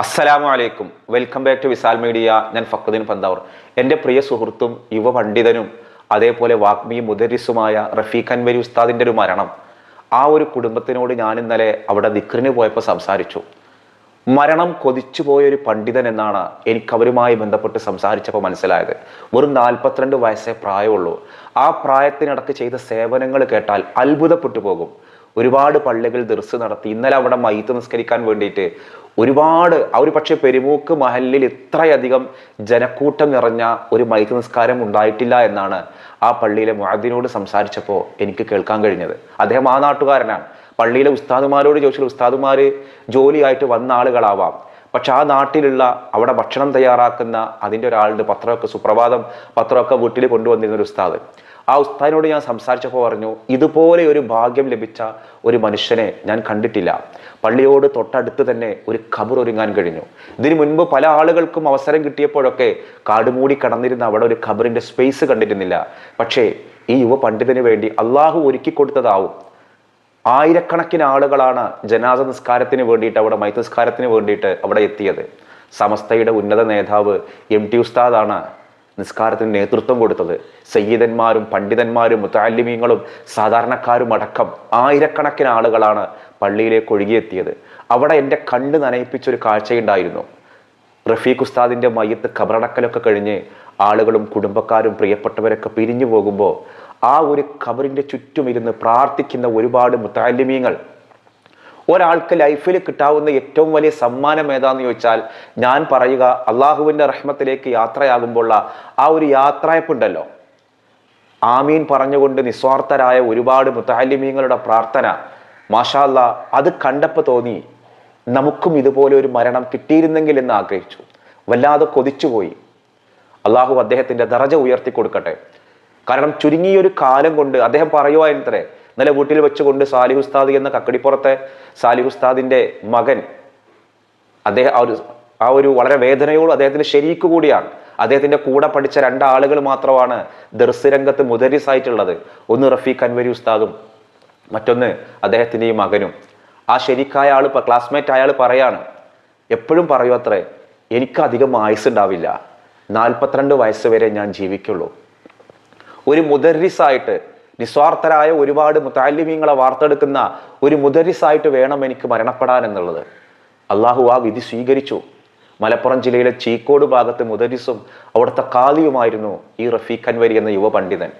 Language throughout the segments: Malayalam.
അസ്സലാമു അലൈക്കും welcome back to Visal media. ഞാൻ ഫക്കുദ്ദീൻ പന്താവർ. എന്റെ പ്രിയ സുഹൃത്തും യുവ പണ്ഡിതനും അതേപോലെ വാഗ്മി മുദരിസുമായ റഫീഖ് അൻവരി ഉസ്താദിന്റെ ഒരു മരണം. ആ ഒരു കുടുംബത്തിനോട് ഞാൻ ഇന്നലെ അവിടെ ദിക്റിന് പോയപ്പോൾ സംസാരിച്ചു. മരണം കൊതിച്ചു ഒരു പണ്ഡിതൻ എന്നാണ് എനിക്ക് അവരുമായി ബന്ധപ്പെട്ട് സംസാരിച്ചപ്പോൾ മനസ്സിലായത്. വെറും നാൽപ്പത്തിരണ്ട് വയസ്സേ പ്രായമുള്ളൂ. ആ പ്രായത്തിനിടക്ക് ചെയ്ത സേവനങ്ങൾ കേട്ടാൽ അത്ഭുതപ്പെട്ടു പോകും. ഒരുപാട് പള്ളികൾ ദർസ് നടത്തി. ഇന്നലെ അവിടെ മയ്യത്ത് നിസ്കരിക്കാൻ വേണ്ടിയിട്ട് ഒരുപാട് ആ ഒരു പക്ഷേ പെരുമൂക്ക് മഹലിൽ ഇത്രയധികം ജനക്കൂട്ടം നിറഞ്ഞ ഒരു മൈത്ത് നിസ്കാരം ഉണ്ടായിട്ടില്ല എന്നാണ് ആ പള്ളിയിലെ മുഅദ്ദിനോട് സംസാരിച്ചപ്പോൾ എനിക്ക് കേൾക്കാൻ കഴിഞ്ഞത്. അദ്ദേഹം ആ നാട്ടുകാരനാണ്. പള്ളിയിലെ ഉസ്താദുമാരോട് ചോദിച്ചാൽ ഉസ്താദുമാർ ജോലിയായിട്ട് വന്ന ആളുകളാവാം. പക്ഷെ ആ നാട്ടിലുള്ള അവിടെ ഭക്ഷണം തയ്യാറാക്കുന്ന അതിന്റെ ഒരാളുടെ പത്രമൊക്കെ സുപ്രഭാതം പത്രമൊക്കെ വീട്ടിൽ കൊണ്ടുവന്നിരുന്ന ഒരു ഉസ്താദ്. ആ ഉസ്താദിനോട് ഞാൻ സംസാരിച്ചപ്പോൾ പറഞ്ഞു ഇതുപോലെ ഒരു ഭാഗ്യം ലഭിച്ച ഒരു മനുഷ്യനെ ഞാൻ കണ്ടിട്ടില്ല. പള്ളിയോട് തൊട്ടടുത്ത് തന്നെ ഒരു ഖബർ ഒരുങ്ങാൻ കഴിഞ്ഞു. ഇതിനു മുൻപ് പല ആളുകൾക്കും അവസരം കിട്ടിയപ്പോഴൊക്കെ കാടുമൂടി കടന്നിരുന്ന അവിടെ ഒരു ഖബറിന്റെ സ്പേസ് കണ്ടിരുന്നില്ല. പക്ഷേ ഈ യുവ പണ്ഡിതന് വേണ്ടി അള്ളാഹു ഒരുക്കി കൊടുത്തതാവും. ആയിരക്കണക്കിന് ആളുകളാണ് ജനാസ നിസ്കാരത്തിന് വേണ്ടിയിട്ട് അവിടെ മൈത്ത് വേണ്ടിയിട്ട് അവിടെ എത്തിയത്. സമസ്തയുടെ ഉന്നത നേതാവ് എം ടി ഉസ്താദാണ് നിസ്കാരത്തിന് നേതൃത്വം കൊടുത്തത് സയ്യിദന്മാരും പണ്ഡിതന്മാരും മുത്താലിമീങ്ങളും സാധാരണക്കാരും അടക്കം ആയിരക്കണക്കിന് ആളുകളാണ് പള്ളിയിലേക്ക് ഒഴുകിയെത്തിയത്. അവിടെ എന്റെ കണ്ണ് നനയിപ്പിച്ചൊരു കാഴ്ചയുണ്ടായിരുന്നു. റഫീഖ് ഉസ്താദിന്റെ മയ്യത്ത് ഖബറടക്കലൊക്കെ കഴിഞ്ഞ് ആളുകളും കുടുംബക്കാരും പ്രിയപ്പെട്ടവരൊക്കെ പിരിഞ്ഞു പോകുമ്പോൾ ആ ഒരു ഖബറിന്റെ ചുറ്റുമിരുന്ന് പ്രാർത്ഥിക്കുന്ന ഒരുപാട് മുത്താലിമീങ്ങൾ ഒരാൾക്ക് ലൈഫിൽ കിട്ടാവുന്ന ഏറ്റവും വലിയ സമ്മാനം ഏതാന്ന് ചോദിച്ചാൽ ഞാൻ പറയുക അള്ളാഹുവിന്റെ റഹ്മത്തിലേക്ക് യാത്രയാകുമ്പോൾ ആ ഒരു യാത്രയപ്പുണ്ടല്ലോ. ആമീൻ പറഞ്ഞുകൊണ്ട് നിസ്വാർത്ഥരായ ഒരുപാട് മുത്താലിമീങ്ങളുടെ പ്രാർത്ഥന. മാഷാല്ല അത് കണ്ടപ്പോൾ തോന്നി നമുക്കും ഇതുപോലെ ഒരു മരണം കിട്ടിയിരുന്നെങ്കിൽ എന്ന് ആഗ്രഹിച്ചു. വല്ലാതെ കൊതിച്ചുപോയി അള്ളാഹു അദ്ദേഹത്തിന്റെ ദറജ ഉയർത്തി കൊടുക്കട്ടെ കാരണം ചുരുങ്ങിയൊരു കാലം കൊണ്ട് അദ്ദേഹം പറയുവായിരുന്നത്രേ ഇന്നലെ വീട്ടിൽ വെച്ചുകൊണ്ട് സാലിഹ് ഉസ്താദ് എന്ന കക്കടിപ്പുറത്തെ സാലിഹ് ഉസ്താദിന്റെ മകൻ അദ്ദേഹം ആ ഒരു ആ ഒരു വളരെ വേദനയോട് അദ്ദേഹത്തിന്റെ ശരീക്ക് കൂടിയാണ്. അദ്ദേഹത്തിന്റെ കൂടെ പഠിച്ച രണ്ടാളുകൾ മാത്രമാണ് ദർസ് രംഗത്ത് മുദരിസായിട്ടുള്ളത് ഒന്ന് റഫീഖ് അൻവരി ഉസ്താദും മറ്റൊന്ന് അദ്ദേഹത്തിന്റെ ഈ മകനും. ആ ശരിക്കായ ആൾ ക്ലാസ്മേറ്റ് അയാൾ പറയാണ് എപ്പോഴും പറയൂ അത്രേ എനിക്കധികം ആയുസ് ഉണ്ടാവില്ല നാൽപ്പത്തിരണ്ട് വയസ്സ് വരെ ഞാൻ ജീവിക്കുള്ളൂ. ഒരു മുദരിസായിട്ട് നിസ്വാർത്ഥരായ ഒരുപാട് മുത്താലിമീങ്ങളെ വാർത്തെടുക്കുന്ന ഒരു മുദരിസായിട്ട് വേണം എനിക്ക് മരണപ്പെടാൻ എന്നുള്ളത്. അള്ളാഹു ആ വിധി സ്വീകരിച്ചു. മലപ്പുറം ജില്ലയിലെ ചീക്കോട് ഭാഗത്ത് മുദരിസും അവിടുത്തെ കാലിയുമായിരുന്നു ഈ റഫീഖ് അൻവരി എന്ന യുവ പണ്ഡിതൻ.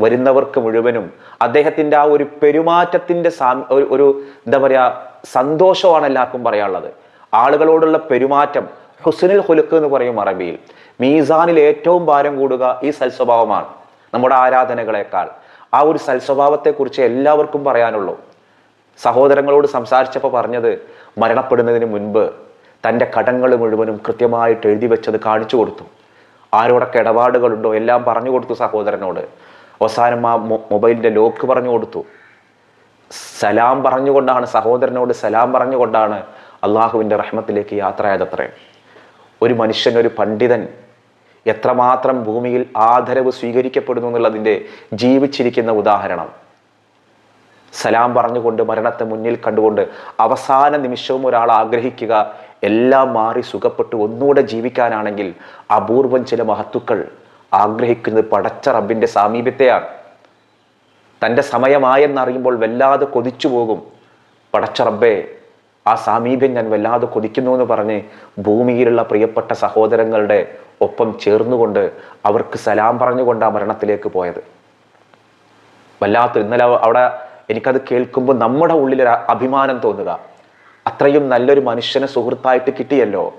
വരുന്നവർക്ക് മുഴുവനും അദ്ദേഹത്തിന്റെ ആ ഒരു പെരുമാറ്റത്തിന്റെ ഒരു എന്താ പറയുക സന്തോഷമാണ് എല്ലാവർക്കും പറയാനുള്ളത്. ആളുകളോടുള്ള പെരുമാറ്റം ഹുസനുൽ ഹുലുക്ക് എന്ന് പറയും അറബിയിൽ. മീസാനിൽ ഏറ്റവും ഭാരം കൂടുക ഈ സൽസ്വഭാവമാണ്. നമ്മുടെ ആരാധനകളെക്കാൾ. ആ ഒരു സൽസ്വഭാവത്തെക്കുറിച്ച് എല്ലാവർക്കും പറയാനുള്ളൂ. സഹോദരങ്ങളോട് സംസാരിച്ചപ്പോൾ പറഞ്ഞത് മരണപ്പെടുന്നതിന് മുൻപ് തന്റെ കടങ്ങൾ മുഴുവനും കൃത്യമായിട്ട് എഴുതി വെച്ചത് കാണിച്ചു കൊടുത്തു. ആരോടൊക്കെ ഇടപാടുകളുണ്ടോ എല്ലാം പറഞ്ഞു കൊടുത്തു സഹോദരനോട്. അവസാനം ആ മൊബൈലിന്റെ ലോക്ക് പറഞ്ഞു കൊടുത്തു. സലാം പറഞ്ഞുകൊണ്ടാണ് സഹോദരനോട് സലാം പറഞ്ഞുകൊണ്ടാണ് അള്ളാഹുവിന്റെ റഹ്മത്തിലേക്ക് യാത്രയായതത്രേ ഒരു മനുഷ്യൻ ഒരു പണ്ഡിതൻ എത്രമാത്രം ഭൂമിയിൽ ആദരവ് സ്വീകരിക്കപ്പെടുന്നു എന്നുള്ളതിന്റെ ജീവിച്ചിരിക്കുന്ന ഉദാഹരണം. സലാം പറഞ്ഞുകൊണ്ട് മരണത്തെ മുന്നിൽ കണ്ടുകൊണ്ട് അവസാന നിമിഷവും ഒരാൾ ആഗ്രഹിക്കുക എല്ലാം മാറി സുഖപ്പെട്ട് ഒന്നുകൂടെ ജീവിക്കാനാണെങ്കിൽ അപൂർവം ചില മഹത്തുക്കൾ ആഗ്രഹിക്കുന്നത് പടച്ച റബ്ബിന്റെ സാമീപ്യത്തെയാണ് തന്റെ സമയമായെന്നറിയുമ്പോൾ വല്ലാതെ കൊതിച്ചു പോകും. പടച്ച റബ്ബേ ആ സാമീപ്യം ഞാൻ വല്ലാതെ കൊതിക്കുന്നു എന്ന് പറഞ്ഞ് ഭൂമിയിലുള്ള പ്രിയപ്പെട്ട സഹോദരങ്ങളുടെ ഒപ്പം ചേർന്നുകൊണ്ട് അവർക്ക് സലാം പറഞ്ഞുകൊണ്ട് ആ മരണത്തിലേക്ക് പോയത്. വല്ലാത്ത ഇന്നലെ അവ- അവിടെ എനിക്കത് കേൾക്കുമ്പോൾ നമ്മുടെ ഉള്ളിലൊരു അഭിമാനം തോന്നുക. അത്രയും നല്ലൊരു മനുഷ്യനെ സുഹൃത്തായിട്ട് കിട്ടിയല്ലോ.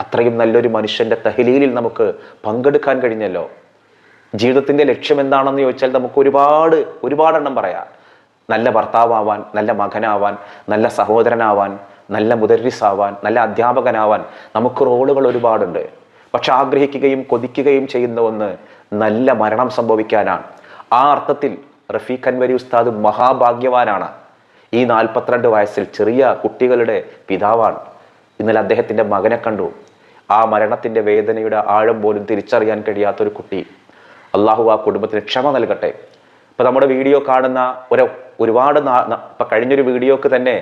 അത്രയും നല്ലൊരു മനുഷ്യന്റെ തഹലീലിൽ നമുക്ക് പങ്കെടുക്കാൻ കഴിഞ്ഞല്ലോ. ജീവിതത്തിന്റെ ലക്ഷ്യം എന്താണെന്ന് ചോദിച്ചാൽ നമുക്ക് ഒരുപാട് ഒരുപാടെണ്ണം പറയാം. നല്ല ഭർത്താവാൻ നല്ല മകനാവാൻ നല്ല സഹോദരനാവാൻ നല്ല മുദരിസാവാൻ നല്ല അധ്യാപകനാവാൻ നമുക്ക് റോളുകൾ ഒരുപാടുണ്ട്. പക്ഷെ ആഗ്രഹിക്കുകയും കൊതിക്കുകയും ചെയ്യുന്ന ഒന്ന് നല്ല മരണം സംഭവിക്കാനാണ്. ആ അർത്ഥത്തിൽ റഫീഖ് അൻവരി ഉസ്താദ് മഹാഭാഗ്യവാനാണ്. ഈ നാൽപ്പത്തിരണ്ട് വയസ്സിൽ ചെറിയ കുട്ടികളുടെ പിതാവാണ്. ഇന്നലെ അദ്ദേഹത്തിന്റെ മകനെ കണ്ടു. ആ മരണത്തിന്റെ വേദനയുടെ ആഴം പോലും തിരിച്ചറിയാൻ കഴിയാത്തൊരു കുട്ടി. അള്ളാഹു ആ കുടുംബത്തിന് ക്ഷമ നൽകട്ടെ. ഇപ്പൊ നമ്മുടെ വീഡിയോ കാണുന്ന ഒരു ഒരുപാട് ഇപ്പൊ കഴിഞ്ഞൊരു വീഡിയോക്ക് തന്നെ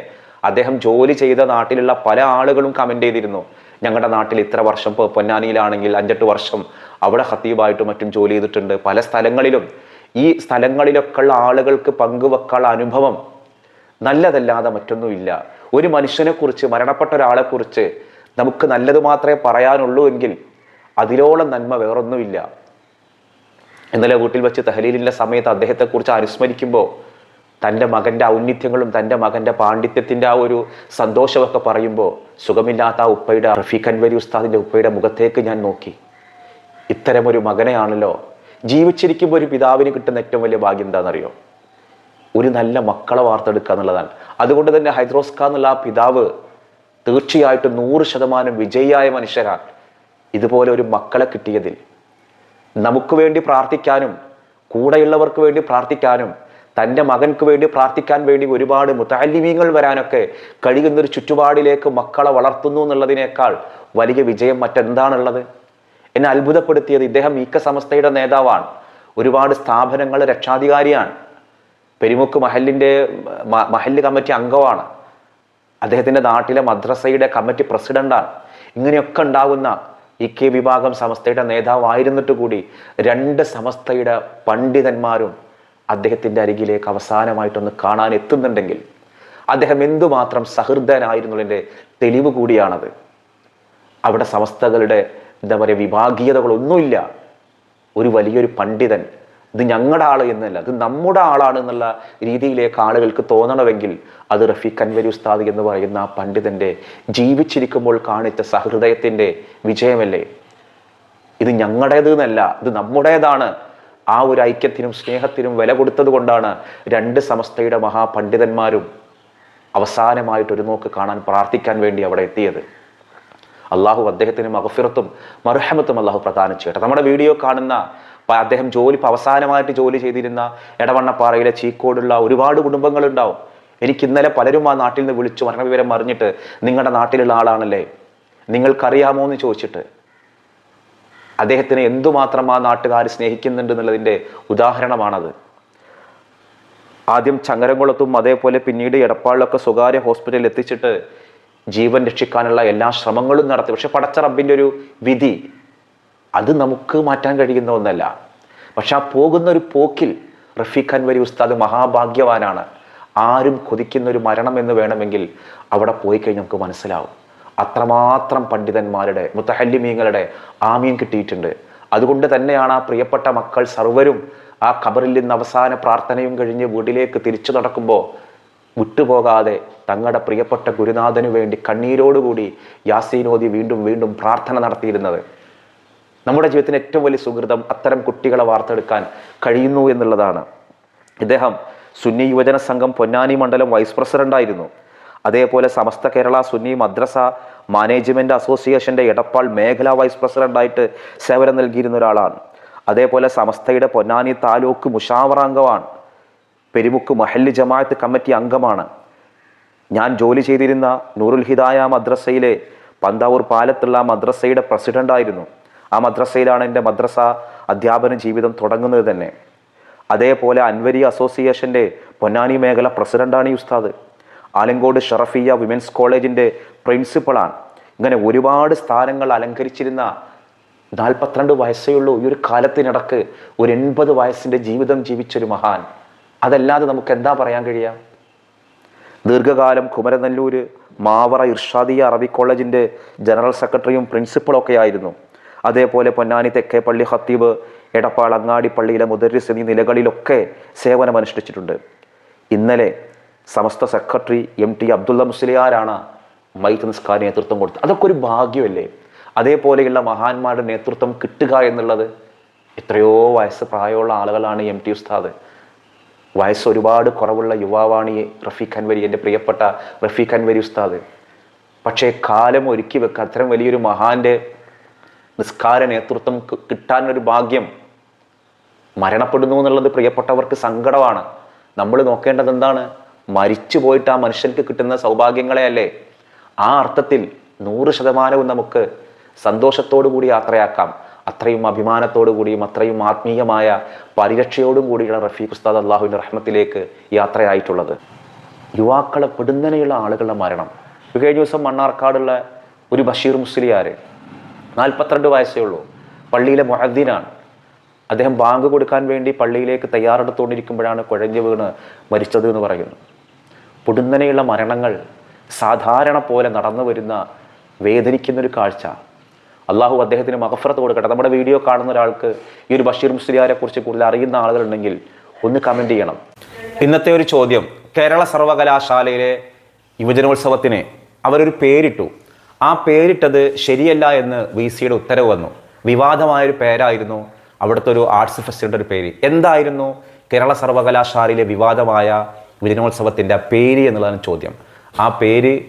അദ്ദേഹം ജോലി ചെയ്ത നാട്ടിലുള്ള പല ആളുകളും കമന്റ് ചെയ്തിരുന്നു. ഞങ്ങളുടെ നാട്ടിൽ ഇത്ര വർഷം ഇപ്പോൾ പൊന്നാനിയിലാണെങ്കിൽ അഞ്ചെട്ട് വർഷം അവിടെ ഹത്തീബായിട്ടും മറ്റും ജോലി ചെയ്തിട്ടുണ്ട്. പല സ്ഥലങ്ങളിലും ഈ സ്ഥലങ്ങളിലൊക്കെ ഉള്ള ആളുകൾക്ക് പങ്കുവെക്കാനുള്ള അനുഭവം നല്ലതല്ലാതെ മറ്റൊന്നുമില്ല. ഒരു മനുഷ്യനെക്കുറിച്ച് മരണപ്പെട്ട ഒരാളെക്കുറിച്ച് നമുക്ക് നല്ലത് മാത്രമേ പറയാനുള്ളൂ എങ്കിൽ അതിലോളം നന്മ വേറൊന്നുമില്ല. ഇന്നലെ വീട്ടിൽ വെച്ച് തഹലീലിന്റെ സമയത്ത് അദ്ദേഹത്തെക്കുറിച്ച് അനുസ്മരിക്കുമ്പോൾ തന്റെ മകന്റെ ഔന്നിത്യങ്ങളും തന്റെ മകന്റെ പാണ്ഡിത്യത്തിന്റെ ആ ഒരു സന്തോഷമൊക്കെ പറയുമ്പോൾ സുഖമില്ലാത്ത ആ ഉപ്പയുടെ റഫീഖ് അൻവരി ഉസ്താദിന്റെ ഉപ്പയുടെ മുഖത്തേക്ക് ഞാൻ നോക്കി. ഇത്തരമൊരു മകനെയാണല്ലോ ജീവിച്ചിരിക്കുമ്പോൾ ഒരു പിതാവിന് കിട്ടുന്ന ഏറ്റവും വലിയ ഭാഗ്യം എന്താണെന്നറിയോ? ഒരു നല്ല മക്കളെ വാർത്തെടുക്കുക എന്നുള്ളതാണ്. അതുകൊണ്ട് തന്നെ ഹൈദ്രോസ്ക എന്നുള്ള ആ പിതാവ് തീർച്ചയായിട്ടും നൂറ് ശതമാനം വിജയിയായ മനുഷ്യരാണ് ഇതുപോലെ ഒരു മക്കളെ കിട്ടിയതിൽ നമുക്ക് വേണ്ടി പ്രാർത്ഥിക്കാനും കൂടെയുള്ളവർക്ക് വേണ്ടി പ്രാർത്ഥിക്കാനും തന്റെ മകൻക്ക് വേണ്ടി പ്രാർത്ഥിക്കാൻ വേണ്ടി ഒരുപാട് മുത്താലിമീങ്ങൾ വരാനൊക്കെ കഴിയുന്നൊരു ചുറ്റുപാടിലേക്ക് മക്കളെ വളർത്തുന്നു എന്നുള്ളതിനേക്കാൾ വലിയ വിജയം മറ്റെന്താണുള്ളത്? എന്നെ അത്ഭുതപ്പെടുത്തിയത് ഇദ്ദേഹം ഈക്ക സമസ്തയുടെ നേതാവാണ്. ഒരുപാട് സ്ഥാപനങ്ങൾ രക്ഷാധികാരിയാണ്. പെരുമുക്ക് മഹലിന്റെ മഹല്ല് കമ്മിറ്റി അംഗമാണ്. അദ്ദേഹത്തിന്റെ നാട്ടിലെ മദ്രസയുടെ കമ്മിറ്റി പ്രസിഡന്റാണ് ഇങ്ങനെയൊക്കെ ഉണ്ടാകുന്ന ഇ കെ വിഭാഗം സമസ്തയുടെ നേതാവായിരുന്നിട്ട് കൂടി രണ്ട് സമസ്തയുടെ പണ്ഡിതന്മാരും അദ്ദേഹത്തിന്റെ അരികിലേക്ക് അവസാനമായിട്ടൊന്ന് കാണാൻ എത്തുന്നുണ്ടെങ്കിൽ അദ്ദേഹം എന്തുമാത്രം സഹൃദയനായിരുന്നതിന്റെ തെളിവ് കൂടിയാണത്. അവിടെ സമസ്തകളുടെ എന്താ പറയുക വിഭാഗീയതകളൊന്നുമില്ല. ഒരു വലിയൊരു പണ്ഡിതൻ ഇത് ഞങ്ങളുടെ ആൾ എന്നല്ല ഇത് നമ്മുടെ ആളാണ് എന്നുള്ള രീതിയിലേക്ക് ആളുകൾക്ക് തോന്നണമെങ്കിൽ അത് റഫീഖ് അൻവരി ഉസ്താദ് എന്ന് പറയുന്ന ആ പണ്ഡിതന്റെ ജീവിച്ചിരിക്കുമ്പോൾ കാണിച്ച സഹൃദയത്തിന്റെ വിജയമല്ലേ? ഇത് ഞങ്ങളുടേത് എന്നല്ല ഇത് നമ്മുടേതാണ്. ആ ഒരു ഐക്യത്തിനും സ്നേഹത്തിനും വില കൊടുത്തത് കൊണ്ടാണ് രണ്ട് സമസ്തയുടെ മഹാപണ്ഡിതന്മാരും അവസാനമായിട്ട് ഒരു നോക്ക് കാണാൻ പ്രാർത്ഥിക്കാൻ വേണ്ടി അവിടെ എത്തിയത്. അള്ളാഹു അദ്ദേഹത്തിന് മഹഫിറത്തും മർഹമത്തും അള്ളാഹു പ്രദാനം ചെയ്യട്ടെ. നമ്മുടെ വീഡിയോ കാണുന്ന അദ്ദേഹം ജോലി അവസാനമായിട്ട് ജോലി ചെയ്തിരുന്ന എടവണ്ണപ്പാറയിലെ ചീക്കോടുള്ള ഒരുപാട് കുടുംബങ്ങളുണ്ടാവും. എനിക്ക് ഇന്നലെ പലരും ആ നാട്ടിൽ നിന്ന് വിളിച്ചു മരണവിവരം അറിഞ്ഞിട്ട് നിങ്ങളുടെ നാട്ടിലുള്ള ആളാണല്ലേ? നിങ്ങൾക്കറിയാമോ എന്ന് ചോദിച്ചിട്ട്. അദ്ദേഹത്തിന് എന്തുമാത്രം ആ നാട്ടുകാർ സ്നേഹിക്കുന്നുണ്ട് എന്നുള്ളതിന്റെ ഉദാഹരണമാണത്. ആദ്യം ചങ്ങരംകുളത്തും അതേപോലെ പിന്നീട് എടപ്പാളിലൊക്കെ സ്വകാര്യ ഹോസ്പിറ്റലിൽ എത്തിച്ചിട്ട് ജീവൻ രക്ഷിക്കാനുള്ള എല്ലാ ശ്രമങ്ങളും നടത്തി. പക്ഷെ പടച്ച റബ്ബിന്റെ ഒരു വിധി അത് നമുക്ക് മാറ്റാൻ കഴിയുന്ന ഒന്നല്ല. പക്ഷെ ആ പോകുന്ന ഒരു പോക്കിൽ റഫീഖ് അൻവരി ഉസ്താദ് മഹാഭാഗ്യവാനാണ്. ആരും കൊതിക്കുന്ന ഒരു മരണം എന്ന് വേണമെങ്കിൽ അവിടെ പോയി കഴിഞ്ഞ് നമുക്ക് മനസ്സിലാവും. അത്രമാത്രം പണ്ഡിതന്മാരുടെ മുത്തഹല്ലിമീങ്ങളുടെ ആമീൻ കിട്ടിയിട്ടുണ്ട്. അതുകൊണ്ട് തന്നെയാണ് ആ പ്രിയപ്പെട്ട മക്കൾ സർവരും ആ ഖബറിൽ നിന്ന് അവസാന പ്രാർത്ഥനയും കഴിഞ്ഞ് വീട്ടിലേക്ക് തിരിച്ചു നടക്കുമ്പോൾ വിട്ടുപോകാതെ തങ്ങളുടെ പ്രിയപ്പെട്ട ഗുരുനാഥനു വേണ്ടി കണ്ണീരോടുകൂടി യാസീനോദി വീണ്ടും വീണ്ടും പ്രാർത്ഥന നടത്തിയിരുന്നത്. നമ്മുടെ ജീവിതത്തിന് ഏറ്റവും വലിയ സുഹൃതം അത്തരം കുട്ടികളെ വാർത്തെടുക്കാൻ കഴിയുന്നു എന്നുള്ളതാണ്. ഇദ്ദേഹം സുന്നി യുവജന സംഘം പൊന്നാനി മണ്ഡലം വൈസ് പ്രസിഡന്റായിരുന്നു. അതേപോലെ സമസ്ത കേരള സുന്നി മദ്രസ മാനേജ്മെന്റ് അസോസിയേഷന്റെ എടപ്പാൾ മേഖലാ വൈസ് പ്രസിഡന്റായിട്ട് സേവനം നൽകിയിരുന്ന ഒരാളാണ്. അതേപോലെ സമസ്തയുടെ പൊന്നാനി താലൂക്ക് മുഷാവറ അംഗമാണ് പെരുമുക്ക് മഹല്ല് ജമാഅത്ത് കമ്മിറ്റി അംഗമാണ്. ഞാൻ ജോലി ചെയ്തിരുന്ന നൂറുൽ ഹിദായ മദ്രസയിലെ പന്താവൂർ പാലത്തുള്ള മദ്രസയുടെ പ്രസിഡന്റായിരുന്നു. ആ മദ്രസയിലാണ് എന്റെ മദ്രസ അധ്യാപന ജീവിതം തുടങ്ങുന്നത് തന്നെ. അതേപോലെ അൻവരി അസോസിയേഷന്റെ പൊന്നാനി മേഖല പ്രസിഡന്റാണ് ഈ ഉസ്താദ്. ആലങ്കോട് ഷറഫിയ വിമൻസ് കോളേജിന്റെ പ്രിൻസിപ്പളാണ്. ഇങ്ങനെ ഒരുപാട് സ്ഥാനങ്ങൾ അലങ്കരിച്ചിരുന്ന നാൽപ്പത്തിരണ്ട് വയസ്സേ ഉള്ളൂ. ഈ ഒരു കാലത്തിനിടക്ക് ഒരു എൺപത് വയസ്സിന്റെ ജീവിതം ജീവിച്ചൊരു മഹാൻ. അതല്ലാതെ നമുക്ക് എന്താ പറയാൻ കഴിയുക ദീർഘകാലം കുമരനെല്ലൂര് മാവറ ഇർഷാദിയ അറബി കോളേജിന്റെ ജനറൽ സെക്രട്ടറിയും പ്രിൻസിപ്പളൊക്കെ ആയിരുന്നു. അതേപോലെ പൊന്നാനി തെക്കേപ്പള്ളി ഹത്തീബ് എടപ്പാൾ അങ്ങാടി പള്ളിയിലെ മുദരിസ് എന്നീ നിലകളിലൊക്കെ സേവനമനുഷ്ഠിച്ചിട്ടുണ്ട് ഇന്നലെ Samastha secretary M T Abdulla മുസ്ലിയാരാണ് മൈത്ത് നിസ്കാര നേതൃത്വം കൊടുത്തത്. അതൊക്കെ ഒരു ഭാഗ്യമല്ലേ? അതേപോലെയുള്ള മഹാന്മാരുടെ നേതൃത്വം കിട്ടുക എന്നുള്ളത് എത്രയോ വയസ്സ് പ്രായമുള്ള ആളുകളാണ് എം ടി ഉസ്താദ്. വയസ്സ് ഒരുപാട് കുറവുള്ള യുവാവാണ് ഈ റഫീഖ് അൻവരി എന്റെ പ്രിയപ്പെട്ട റഫീഖ് അൻവരി ഉസ്താദ്. പക്ഷേ കാലം ഒരുക്കി വെക്കുക അത്തരം വലിയൊരു മഹാന്റെ നിസ്കാര നേതൃത്വം കിട്ടാൻ ഒരു ഭാഗ്യം മരണപ്പെടുന്നു എന്നുള്ളത് പ്രിയപ്പെട്ടവർക്ക് സങ്കടമാണ്. നമ്മൾ നോക്കേണ്ടത് എന്താണ്? മരിച്ചു പോയിട്ട് ആ മനുഷ്യർക്ക് കിട്ടുന്ന സൗഭാഗ്യങ്ങളെ അല്ലേ ആ അർത്ഥത്തിൽ നൂറ് ശതമാനവും നമുക്ക് സന്തോഷത്തോടു കൂടി യാത്രയാക്കാം. അത്രയും അഭിമാനത്തോടു കൂടിയും അത്രയും ആത്മീയമായ പരിരക്ഷയോടും കൂടിയാണ് റഫീഖ് ഉസ്താദ് അള്ളാഹുവിന്റെ റഹ്മത്തിലേക്ക് യാത്രയായിട്ടുള്ളത്. യുവാക്കളെ പെടുന്നനെയുള്ള ആളുകളുടെ മരണം. കഴിഞ്ഞ ദിവസം മണ്ണാർക്കാടുള്ള ഒരു ബഷീർ മുസ്ലിയാർ നാൽപ്പത്തിരണ്ട് വയസ്സേ ഉള്ളൂ. പള്ളിയിലെ മൊഹദ്ദീനാണ്. അദ്ദേഹം ബാങ്ക് കൊടുക്കാൻ വേണ്ടി പള്ളിയിലേക്ക് തയ്യാറെടുത്തുകൊണ്ടിരിക്കുമ്പോഴാണ് കുഴഞ്ഞു വീണ് മരിച്ചത് എന്ന് പറയുന്നു പൊടുന്നനെയുള്ള മരണങ്ങൾ സാധാരണ പോലെ നടന്നു വരുന്ന വേദനിക്കുന്നൊരു കാഴ്ച. അള്ളാഹു അദ്ദേഹത്തിന് മകഫറത്ത് കൊടുക്കട്ടെ. നമ്മുടെ വീഡിയോ കാണുന്ന ഒരാൾക്ക് ഈ ഒരു ബഷീർ മുസ്ലിയാരെ കുറിച്ച് കൂടുതൽ അറിയുന്ന ആളുകളുണ്ടെങ്കിൽ ഒന്ന് കമന്റ് ചെയ്യണം. ഇന്നത്തെ ഒരു ചോദ്യം കേരള സർവകലാശാലയിലെ യുവജനോത്സവത്തിന് അവരൊരു പേരിട്ടു. ആ പേരിട്ടത് ശരിയല്ല എന്ന് വി സിയുടെ ഉത്തരവ് വന്നു. വിവാദമായൊരു പേരായിരുന്നു അവിടുത്തെ ഒരു ആർട്സ് ഫെസ്റ്റിന്റെ ഒരു പേര്. എന്തായിരുന്നു കേരള സർവകലാശാലയിലെ വിവാദമായ വിജനോത്സവത്തിന്റെ പേര് എന്നുള്ളതാണ് ചോദ്യം. ആ പേര്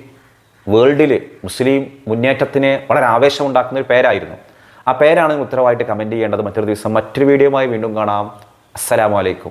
വേൾഡിൽ മുസ്ലിം മുന്നേറ്റത്തിന് വളരെ ആവേശമുണ്ടാക്കുന്ന ഒരു പേരായിരുന്നു. ആ പേരാണ് ഉത്തരവായിട്ട് കമന്റ് ചെയ്യേണ്ടത്. മറ്റൊരു ദിവസം മറ്റൊരു വീഡിയോയുമായി വീണ്ടും കാണാം. അസ്സലാമു അലൈക്കും.